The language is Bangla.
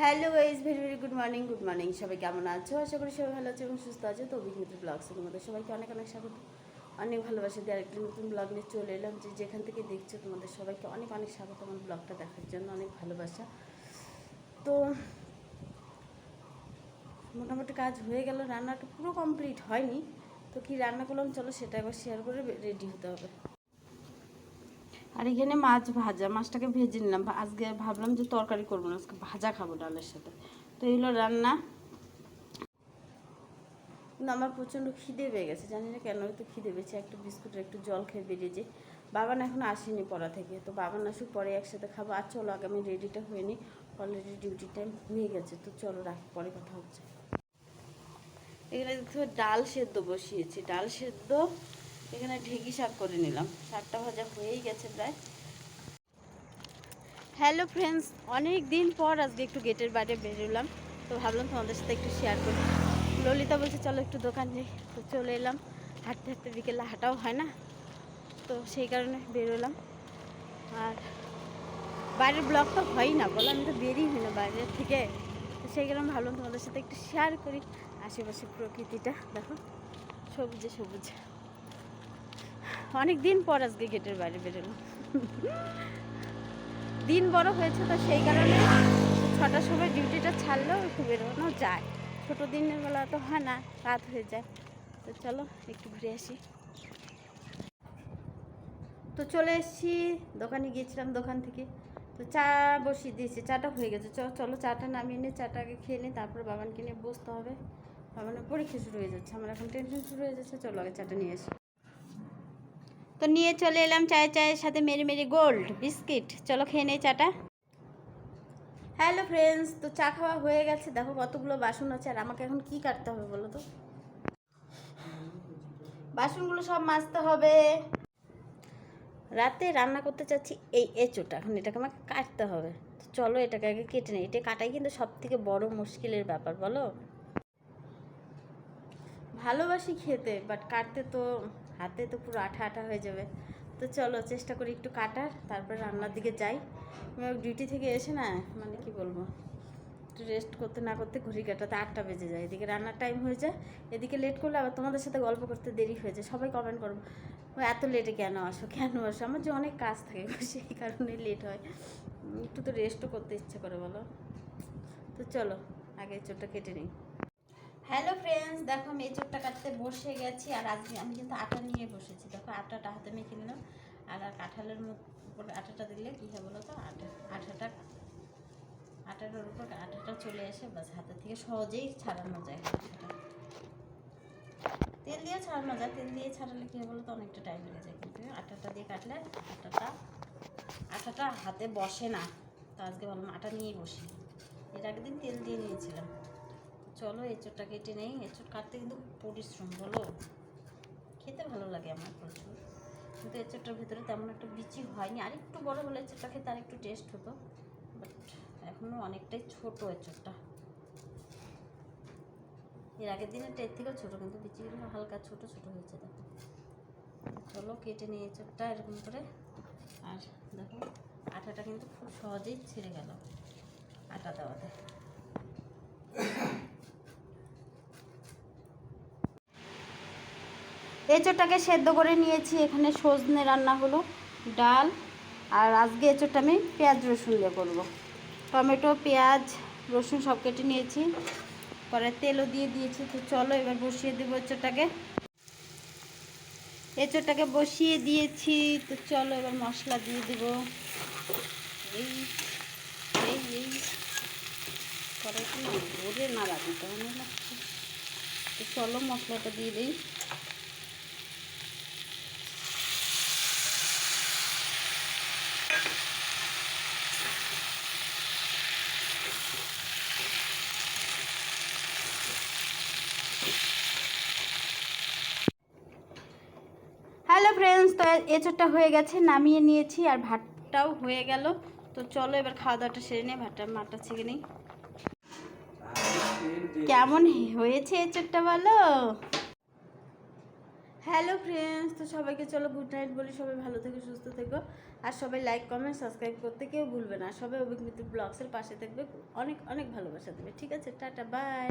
Hello ways very very good morning good morning সবাই কেমন আছো? আশা করি সবাই ভালো আছে এবং সুস্থ আছে। তো অভিজ্ঞতা ব্লগসে তোমাদের সবাইকে অনেক অনেক স্বাগত। অনেক ভালোবাসা দিয়ে আরেকটি নতুন ব্লগ নিয়ে চলে এলাম। যে যেখান থেকে দেখছ তোমাদের সবাইকে অনেক অনেক স্বাগত। আমার ব্লগটা দেখার জন্য অনেক ভালোবাসা। তো মোটামুটি কাজ হয়ে গেল। রান্নাটা পুরো কমপ্লিট হয়নি। তো কি রান্না করলাম চলো সেটা একবার শেয়ার করে রেডি হতে হবে। আর এখানে মাছ ভাজা, মাছটাকে ভেজে নিলাম। আজকে ভাবলাম যে তরকারি করব না, আজকে ভাজা খাব ডালের সাথে। তো এগুলো রান্না। কিন্তু আমার প্রচণ্ড খিদে পেয়ে গেছে। জানি না কেন তো খিদে পেয়েছে। একটু বিস্কুটের, একটু জল খেয়ে বেরিয়ে যে বাবান এখন আসেনি পড়া থেকে। তো বাবান আসুক, পরে একসাথে খাব। আর চলো আগে আমি রেডিটা হয়ে নিই অলরেডি ডিউটি টাইম হয়ে গেছে। তো চলো, রাখি। পরে কথা হচ্ছে। এখানে ডাল সেদ্ধ বসিয়েছি। ডাল সেদ্ধ এখানে ঢেকি শাক করে নিলাম। শাকটা ভাজা হয়েই গেছে প্রায়। হ্যালো ফ্রেন্ডস অনেক দিন পর আজকে একটু গেটের বাইরে বেরোলাম। তো ভাবলাম তোমাদের সাথে একটু শেয়ার করি। ললিতা বলছে, চলো একটু দোকান যাই। তো চলে এলাম। হাঁটতে হাঁটতে বিকেলে হাঁটাও হয় না। তো সেই কারণে বেরোলাম। আর বাইরের ব্লগ তো হয়ই না, বলো, আমি তো বেরিয়ে হই না বাইরের থেকে। তো সেই কারণে ভাবলাম তোমাদের সাথে একটু শেয়ার করি। আশেপাশে প্রকৃতিটা, দেখো, সবুজে সবুজ। অনেক দিন পর আজকে গেটের বাইরে বেরোলাম। দিন বড় হয়েছে তো সেই কারণে ছটার সময় ডিউটিটা ছাড়লেও একটু বেরোনো যায়। ছোটো দিনের বেলা তো হয় না, রাত হয়ে যায়। তো চলো, একটু ঘুরে আসি। তো চলে এসেছি, দোকানে গিয়েছিলাম দোকান থেকে। তো চা বসিয়ে দিয়েছি, চাটা হয়ে গেছে। চলো চাটা নামিয়ে নিয়ে, চাটা আগে খেয়ে নিই, তারপরে বাবানকে নিয়ে বসতে হবে। বাবানের পরীক্ষা শুরু হয়ে যাচ্ছে, আমার এখন টেনশন শুরু হয়ে যাচ্ছে। চলো আগে চাটা নিয়ে আসি। তো নিয়ে চলে এলাম চায়ে চায়ের সাথে মেরি মেরি গোল্ড, বিস্কিট। চলো খেয়ে নেই চাটা। হ্যালো ফ্রেন্ডস, তো চা খাওয়া হয়ে গেছে। দেখো কতগুলো বাসন আছে, আর আমাকে এখন কি কাটতে হবে বলো তো? বাসনগুলো সব মাজতে হবে। রাতে রান্না করতে চাচ্ছি এই এঁচোটা, এখন এটাকে আমাকে কাটতে হবে। চলো এটাকে আগে কেটে নেই। এটা কাটাই কিন্তু সব থেকে বড় মুশকিলের ব্যাপার, বলো? ভালোবাসি খেতে বাট কাটতে তো হাতে তো পুরো আঠা আঠা হয়ে যাবে। তো চলো চেষ্টা করি একটু কাটার, তারপর রান্নার দিকে যাই। ডিউটি থেকে এসে না মানে কি বলব, একটু রেস্ট করতে না করতে ঘড়ি কাটাতে আটটা বেজে যায়। এদিকে রান্নার টাইম হয়ে যায়, এদিকে লেট করলে আবার তোমাদের সাথে গল্প করতে দেরি হয়ে যায়। সবাই কমেন্ট করব "ও, এত লেটে কেন আসো কেন আসো? আমার যে অনেক কাজ থাকে, সেই কারণে লেট হয়। একটু তো রেস্টও করতে ইচ্ছে করে বলো। তো চলো, আগে চোটটা কেটে নিই। হ্যালো ফ্রেন্ডস দেখো আমি এই চোখটা কাটতে বসে গেছি আর আজকে আমি কিন্তু আটা নিয়ে বসেছি। দেখো আটাটা হাতে মেখে নিলাম। আর আর কাঁঠালের উপর আটাটা দিলে কী হয় বলো তো? আটা, আটাটা আটাটার উপর আটাটা চলে আসে বাস হাতের থেকে সহজেই ছাড়ানো যায় আটাটা। তেল দিয়ে ছাড়ানো যায়, তেল দিয়ে ছাড়ালে কী হয় বলো তো? অনেকটা টাইম লেগে যায় কিন্তু আটাটা দিয়ে কাটলে আটাটা আটাটা হাতে বসে না। তো আজকে বললাম আটা নিয়েই বসি। এর আগের দিন তেল দিয়ে নিয়েছিলাম। চলো, এঁচোড়টা কেটে নেই। এঁচোড় কাটতে কিন্তু পরিশ্রম, বলো। খেতে ভালো লাগে আমার প্রচুর। কিন্তু এঁচোড়টার ভিতরে তেমন একটা বিচি হয়নি। আর একটু বড় হলে এঁচোড়টা খেতে আর একটু টেস্ট হতো। বাট এখনও অনেকটাই ছোট এঁচোড়টা। এর আগের দিনের এর থেকেও ছোটো, কিন্তু বিচিগুলো হালকা ছোট ছোট হয়েছে, দেখো। চলো, কেটে নিয়ে এঁচোড়টা এরকম করে। আর দেখো, আটাটা কিন্তু খুব সহজেই ছেড়ে গেল। আটা দেওয়াতে। এঁচোড়টাকে সেদ্ধ করে নিয়েছি। এখানে সজনে রান্না হলো, ডাল, আর আজকে এঁচোড়টা আমি পেঁয়াজ, রসুন দিয়ে করব। টমেটো, পেঁয়াজ, রসুন সব কেটে নিয়েছি। পরে তেলও দিয়ে দিয়েছি। তো চলো এবার বসিয়ে দেবো এঁচোড়টাকে। এঁচোড়টাকে বসিয়ে দিয়েছি। তো চলো এবার মশলা দিয়ে দেবো। এই এই এই। পরে কি ভরে না। রাখি তো চলো মশলাটা দিয়ে দিই। হ্যালো ফ্রেন্ডস, তো এঁচোড়টা হয়ে গেছে, নামিয়ে নিয়েছি আর ভাতটাও হয়ে গেল। তো চলো এবার খাওয়া দাওয়াটা সেরে নিই ভাতটা মাটা ছেঁকে নিই। কেমন হয়েছে এঁচোড়টা বলো? হ্যালো ফ্রেন্ডস, তো সবাইকে চলো গুড নাইট বলি, সবাই ভালো থেকো, সুস্থ থেকো। আর সবাই লাইক কমেন্ট সাবস্ক্রাইব করতে কেউ ভুলবে না। সবাই অভিজ্ঞতা ব্লগসের পাশে থাকবে। অনেক অনেক ভালোবাসা দেবে। ঠিক আছে, টাটা বাই